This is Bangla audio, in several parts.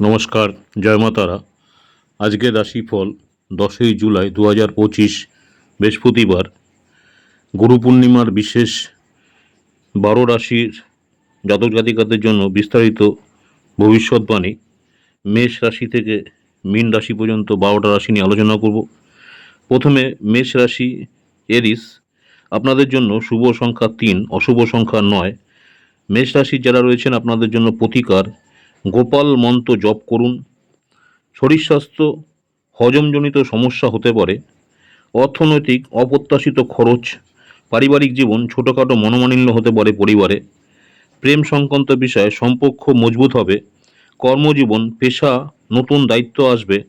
নমস্কার, জয় মা তারা। আজকের রাশিফল দশই জুলাই দু হাজার পঁচিশ, বৃহস্পতিবার। গুরু পূর্ণিমার বিশেষ বারো রাশির জাতক জাতিকাদের জন্য বিস্তারিত ভবিষ্যৎবাণী মেষ রাশি থেকে মীন রাশি পর্যন্ত বারোটা রাশি নিয়ে আলোচনা করব। প্রথমে মেষ রাশি এরিস, আপনাদের জন্য শুভ সংখ্যা তিন, অশুভ সংখ্যা নয়। মেষ রাশির যারা রয়েছেন, আপনাদের জন্য প্রতিকার গোপাল মন্ত্র জপ করুন। শরীর স্বাস্থ্য হজমজনিত সমস্যা হতে পারে। অর্থনৈতিক অপ্রত্যাশিত খরচ, পারিবারিক জীবন ছোটোখাটো মনোমালিন্য হতে পারে পরিবারে। প্রেম সংক্রান্ত বিষয়ে সম্পর্ক মজবুত হবে। কর্মজীবন, পেশা, নতুন দায়িত্ব আসবে।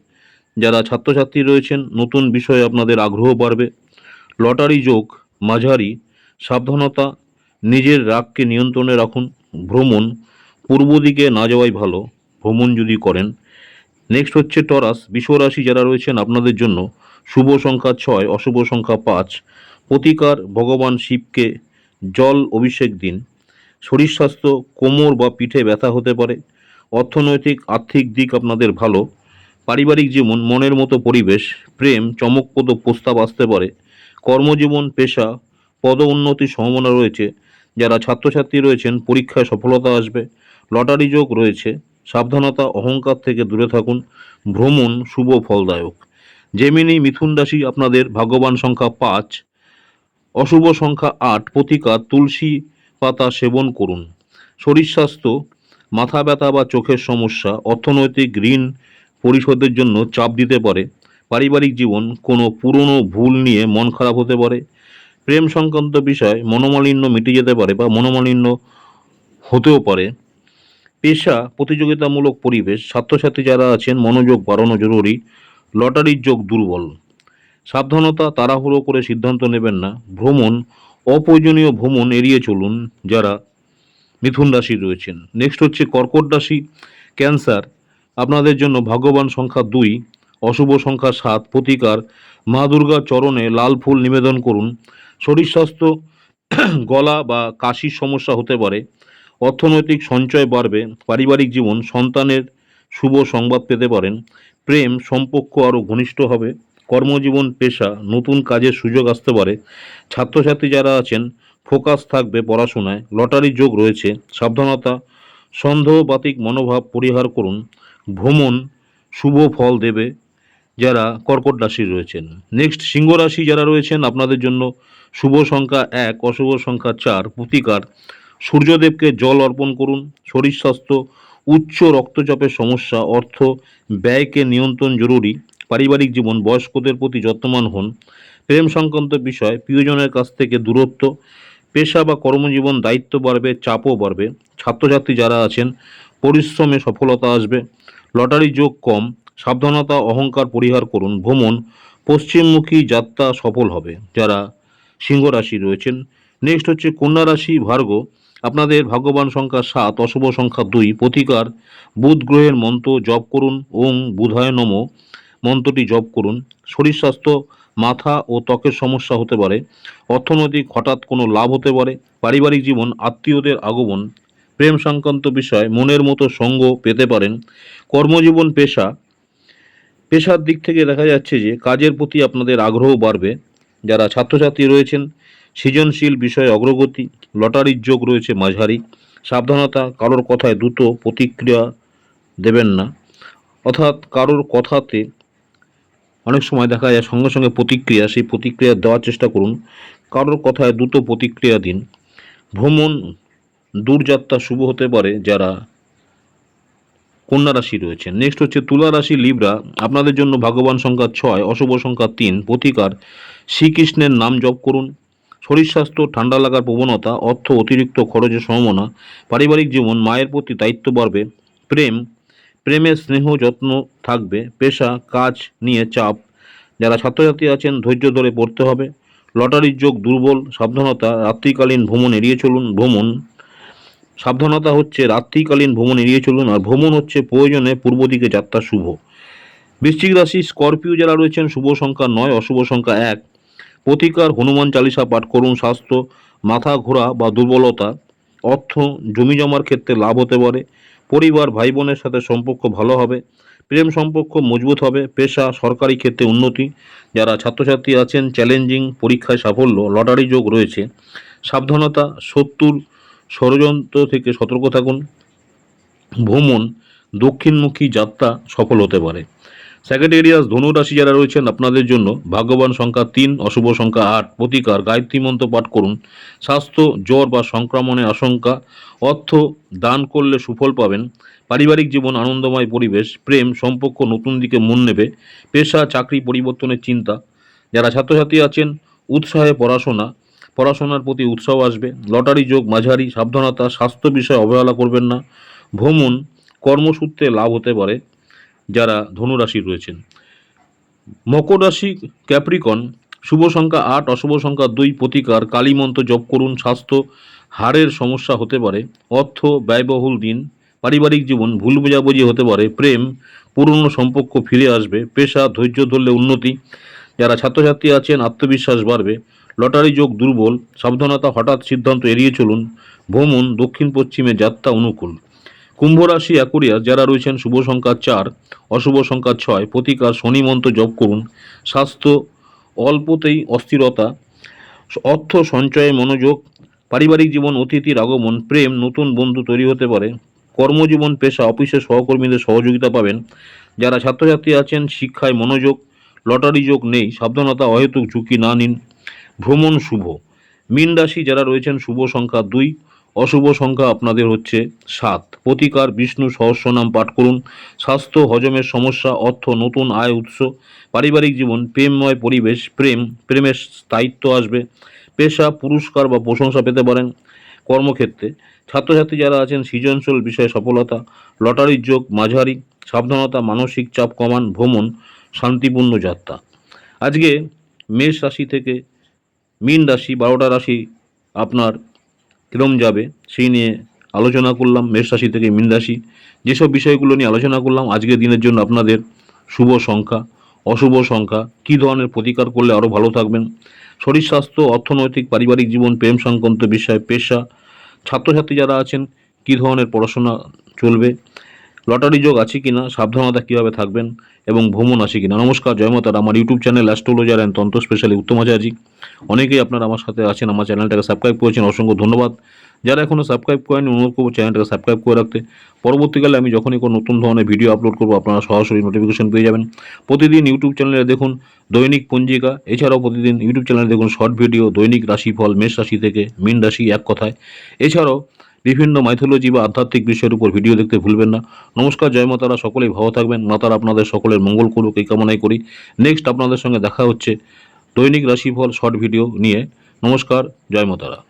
যারা ছাত্রছাত্রী রয়েছেন, নতুন বিষয়ে আপনাদের আগ্রহ বাড়বে। লটারি যোগ, মাঝারি, সাবধানতা, নিজের রাগকে নিয়ন্ত্রণে রাখুন। ভ্রমণ পূর্ব দিকে না যাওয়াই ভালো, ভ্রমণ যদি করেন। নেক্সট হচ্ছে টরাস, বিশ্বরাশি যারা রয়েছেন আপনাদের জন্য শুভ সংখ্যা ছয়, অশুভ সংখ্যা পাঁচ। প্রতিকার, ভগবান শিবকে জল অভিষেক দিন। শরীর স্বাস্থ্য, কোমর বা পিঠে ব্যথা হতে পারে। অর্থনৈতিক, আর্থিক দিক আপনাদের ভালো। পারিবারিক জীবন, মনের মতো পরিবেশ, প্রেম, চমকপ্রদ প্রস্তাব আসতে পারে। কর্মজীবন, পেশা পদ উন্নতির সম্ভাবনা রয়েছে। যারা ছাত্রছাত্রী রয়েছেন, পরীক্ষায় সফলতা আসবে। লটারি যোগ রয়েছে। সাবধানতা, অহংকার থেকে দূরে থাকুন। ভ্রমণ শুভ ফলদায়ক। জেমিনি মিথুন রাশি আপনাদের ভাগ্যবান সংখ্যা পাঁচ। অশুভ সংখ্যা আট। প্রতিকার তুলসী পাতা সেবন করুন। শরীর স্বাস্থ্য, মাথা ব্যথা বা চোখের সমস্যা, অর্থনৈতিক ঋণ পরিশোধের জন্য চাপ দিতে পারে। পারিবারিক জীবন, কোনো পুরনো ভুল নিয়ে মন খারাপ হতে পারে। প্রেম সংক্রান্ত বিষয় মনোমালিন্য মিটে যেতে পারে বা মনোমালিন্য হতেও পারে। পেশা, প্রতিযোগিতামূলক পরিবেশ, ছাত্রছাত্রী যারা আছেন, মনোযোগ বাড়ানো জরুরি, লটারির যোগ দুর্বল। সাবধানতা তাড়াহুড়ো করে সিদ্ধান্ত নেবেন না। ভ্রমণ, অপ্রয়োজনীয় ভ্রমণ এড়িয়ে চলুন, যারা মিথুন রাশি রয়েছেন। নেক্সট হচ্ছে কর্কট রাশি, ক্যান্সার। আপনাদের জন্য ভাগ্যবান সংখ্যা দুই, অশুভ সংখ্যা সাত, প্রতিকার। মা দুর্গার চরণে লাল ফুল নিবেদন করুন। শরীর স্বাস্থ্য, গলা বা কাশির সমস্যা হতে পারে। অর্থনৈতিক সঞ্চয় বাড়বে, পারিবারিক জীবন, সন্তানের শুভ সংবাদ পেতে পারেন, প্রেম, সম্পর্ক আরও ঘনিষ্ঠ হবে, কর্মজীবন, পেশা, নতুন কাজের সুযোগ আসতে পারে, ছাত্রছাত্রী যারা আছেন, ফোকাস থাকবে পড়াশোনায়, লটারির যোগ রয়েছে, সাবধানতা, সন্দেহবাতিক মনোভাব পরিহার করুন, ভ্রমণ শুভ ফল দেবে যারা কর্কট রাশি রয়েছেন। নেক্সট, সিংহ রাশি যারা রয়েছেন, আপনাদের জন্য শুভ সংখ্যা এক, অশুভ সংখ্যা চার, প্রতিকার সূর্যদেবকে জল অর্পণ করুন। শরীর স্বাস্থ্য, উচ্চ রক্তচাপের সমস্যা, অর্থ ব্যয়কে নিয়ন্ত্রণ জরুরি। পারিবারিক জীবন, বয়স্কদের প্রতি যত্নবান হন। প্রেম সংক্রান্ত বিষয়, প্রিয়জনের কাছ থেকে দূরত্ব, পেশা বা কর্মজীবন দায়িত্ব বাড়বে, চাপও বাড়বে। ছাত্রছাত্রী যারা আছেন, পরিশ্রমে সফলতা আসবে। লটারি যোগ কম, সাবধানতা, অহংকার পরিহার করুন। ভ্রমণ, পশ্চিমমুখী যাত্রা সফল হবে। যারা সিংহ রাশি রয়েছেন নেক্সট হচ্ছে কন্যা রাশি ভার্গ আপনাদের ভাগ্যবান সংখ্যা সাত, অশুভ সংখ্যা দুই, প্রতিকার, বুধ গ্রহের মন্ত্র জপ করুন, ওং বুধায় নম, মন্ত্রটি জপ করুন। শরীর স্বাস্থ্য, মাথা ও ত্বকের সমস্যা হতে পারে, অর্থনৈতিক হঠাৎ কোনো লাভ হতে পারে, পারিবারিক জীবন, আত্মীয়দের আগমন, প্রেম সংক্রান্ত বিষয়, মনের মতো সঙ্গ পেতে পারেন, কর্মজীবন, পেশা। পেশার দিক থেকে দেখা যাচ্ছে যে, কাজের প্রতি আপনাদের আগ্রহ বাড়বে। যারা ছাত্রছাত্রী রয়েছেন সৃজনশীল বিষয়ে অগ্রগতি, লটারির যোগ রয়েছে মাঝারি, সাবধানতা কারোর কথায় দ্রুত প্রতিক্রিয়া দেবেন না। অর্থাৎ কারোর কথাতে অনেক সময় দেখা যায় সঙ্গে সঙ্গে প্রতিক্রিয়া, সেই প্রতিক্রিয়া দেওয়ার চেষ্টা করুন। কারোর কথায় দ্রুত প্রতিক্রিয়া দিন। ভ্রমণ দূরযাত্রা শুভ হতে পারে যারা কন্যা রাশি রয়েছে নেক্সট হচ্ছে তুলা রাশি লিব্রা আপনাদের জন্য ভাগ্যবান সংখ্যা ছয়, অশুভ সংখ্যা তিন, প্রতিকার। শ্রীকৃষ্ণের নাম জপ করুন। শরীর স্বাস্থ্য, ঠান্ডা লাগার প্রবণতা, অর্থ অতিরিক্ত খরচের সম্ভাবনা, পারিবারিক জীবন, মায়ের প্রতি দায়িত্ব বাড়বে, প্রেম, প্রেমের স্নেহ যত্ন থাকবে, পেশা, কাজ নিয়ে চাপ। যারা ছাত্রছাত্রী আছেন, ধৈর্য ধরে পড়তে হবে। লটারির যোগ দুর্বল, সাবধানতা, রাত্রিকালীন ভ্রমণ এড়িয়ে চলুন, ভ্রমণ। সাবধানতা হচ্ছে রাত্রিকালীন ভ্রমণ এড়িয়ে চলুন, আর ভ্রমণ হচ্ছে প্রয়োজনে পূর্ব দিকে যাত্রা শুভ। বৃশ্চিক রাশি স্করপিও যারা রয়েছেন, শুভ সংখ্যা নয়, অশুভ সংখ্যা এক। প্রতিকার, হনুমান চালিসা পাঠ করুন স্বাস্থ্য, মাথা ঘোরা বা দুর্বলতা, অর্থ জমি জমার ক্ষেত্রে লাভ হতে পারে, পরিবার ভাই বোনের সাথে সম্পর্ক ভালো হবে, প্রেম সম্পর্ক মজবুত হবে, পেশা, সরকারি ক্ষেত্রে উন্নতি, যারা ছাত্রছাত্রী আছেন, চ্যালেঞ্জিং পরীক্ষায় সাফল্য, লটারি যোগ রয়েছে, সাবধানতা, শত্রুর ষড়যন্ত্র থেকে সতর্ক থাকুন, ভ্রমণ, দক্ষিণমুখী যাত্রা সফল হতে পারে। সেক্রেটেরিয়াস ধনুরাশি যারা রয়েছেন, আপনাদের জন্য ভাগ্যবান সংখ্যা তিন, অশুভ সংখ্যা আট, প্রতিকার, গায়ত্রী মন্ত্র পাঠ করুন। স্বাস্থ্য, জ্বর বা সংক্রমণের আশঙ্কা, অর্থ দান করলে সুফল পাবেন। পারিবারিক জীবন আনন্দময় পরিবেশ, প্রেম, সম্পর্ক নতুন দিকে মন নেবে। পেশা, চাকরি পরিবর্তনের চিন্তা। যারা ছাত্রছাত্রী আছেন, উৎসাহে পড়াশোনা, পড়াশোনার প্রতি উৎসাহ আসবে। লটারি যোগ, মাঝারি, সাবধানতা, স্বাস্থ্য বিষয়ে অবহেলা করবেন না। ভ্রমণ, কর্মসূত্রে লাভ হতে পারে। যারা ধনুরাশি রয়েছেন। মকর রাশি ক্যাপ্রিকন, শুভ সংখ্যা আট, অশুভ সংখ্যা দুই, প্রতিকার, কালী মন্ত্র জপ করুন, স্বাস্থ্য, হাড়ের সমস্যা হতে পারে, অর্থ, ব্যয়বহুল দিন, পারিবারিক জীবন, ভুল বোঝাবুঝি হতে পারে, প্রেম, পুরনো সম্পর্ক ফিরে আসবে, পেশা, ধৈর্য ধরলে উন্নতি, যারা ছাত্রছাত্রী আছেন, আত্মবিশ্বাস বাড়বে, লটারি যোগ দুর্বল, সাবধানতা হঠাৎ সিদ্ধান্ত এড়িয়ে চলুন, ভ্রমণ দক্ষিণ পশ্চিমে যাত্রা অনুকূল। কুম্ভ রাশি অ্যাকুরিয়াস যারা রয়েছেন শুভ সংখ্যা চার, অশুভ সংখ্যা ছয় প্রতিকার শনি মন্ত্র জপ করুন। স্বাস্থ্য অল্পতেই অস্থিরতা, অর্থ সঞ্চয়ে মনোযোগ, পারিবারিক জীবন, অতিথির আগমন, প্রেম, নতুন বন্ধু তৈরি হতে পারে। কর্মজীবন, পেশা অফিসের সহকর্মীদের সহযোগিতা পাবেন। যারা ছাত্রছাত্রী আছেন, শিক্ষায় মনোযোগ, লটারি যোগ নেই, সাবধানতা, অহেতুক ঝুঁকি না নিন। ভ্রমণ শুভ। মীন রাশি, যারা রয়েছেন শুভ সংখ্যা দুই অশুভ সংখ্যা আপনাদের হচ্ছে সাত। প্রতিকার, বিষ্ণু, সহস্রনাম পাঠ করুন। স্বাস্থ্য, হজমের সমস্যা, অর্থ, নতুন আয়, উৎস, পারিবারিক জীবন, প্রেমময় পরিবেশ, প্রেম, প্রেমের স্থায়িত্ব আসবে। পেশা, পুরস্কার বা প্রশংসা পেতে পারেন কর্মক্ষেত্রে। ছাত্রছাত্রী যারা আছেন, সৃজনশীল বিষয়ে সফলতা, লটারির যোগ, মাঝারি, সাবধানতা, মানসিক চাপ কমান, ভ্রমণ, শান্তিপূর্ণ যাত্রা। আজকে মেষ রাশি থেকে মীন রাশি, বারোটা রাশি আপনার কিরম যাবে, সেই নিয়ে আলোচনা করলাম, মেষ রাশি থেকে মীন রাশি। যেসব বিষয়গুলো নিয়ে আলোচনা করলাম, আজকের দিনের জন্য আপনাদের শুভ সংখ্যা, অশুভ সংখ্যা, কী ধরনের প্রতিকার করলে আরও ভালো থাকবেন? শরীর স্বাস্থ্য, অর্থনৈতিক, পারিবারিক জীবন, প্রেম সংক্রান্ত বিষয় পেশা, ছাত্রছাত্রী যারা আছেন, কী ধরনের পড়াশোনা চলবে? লটারি যোগ আছে কিনা, সাবধানতা কীভাবে থাকবেন এবং ভ্রমণ আছে কিনা। নমস্কার জয়মাতার আমার ইউটিউব চ্যানেল অ্যাস্ট্রোলজার অ্যান্ড তন্ত্র স্পেশালি উত্তম আচার্যি অনেকেই আপনারা আমার সাথে আছেন, আমার চ্যানেলটাকে সাবস্ক্রাইব করেছেন, অসংখ্য ধন্যবাদ। যারা এখনও সাবস্ক্রাইব করেনি অনুরোধ করব চ্যানেলটাকে সাবস্ক্রাইব করে রাখতে। পরবর্তীকালে আমি যখনই কোনো নতুন ধরনের ভিডিও আপলোড করব, আপনারা সরাসরি নোটিফিকেশন পেয়ে যাবেন। প্রতিদিন ইউটিউব চ্যানেলে দেখুন দৈনিক পঞ্জিকা, এছাড়াও প্রতিদিন ইউটিউব চ্যানেলে দেখুন শর্ট ভিডিও দৈনিক রাশিফল, মেষ রাশি থেকে, মিন রাশি এক কথায়। এছাড়াও বিভিন্ন মাইথোলজি বা আধ্যাত্মিক বিষয়ের উপর ভিডিও দেখতে ভুলবেন না। নমস্কার, জয় মাতারা, সকলেই ভালো থাকবেন। মাতারা আপনাদের সকলের মঙ্গল করুক, এই কামনাই করি। নেক্সট আপনাদের সঙ্গে দেখা হচ্ছে দৈনিক রাশিফল শর্ট ভিডিও নিয়ে। নমস্কার, জয় মাতারা।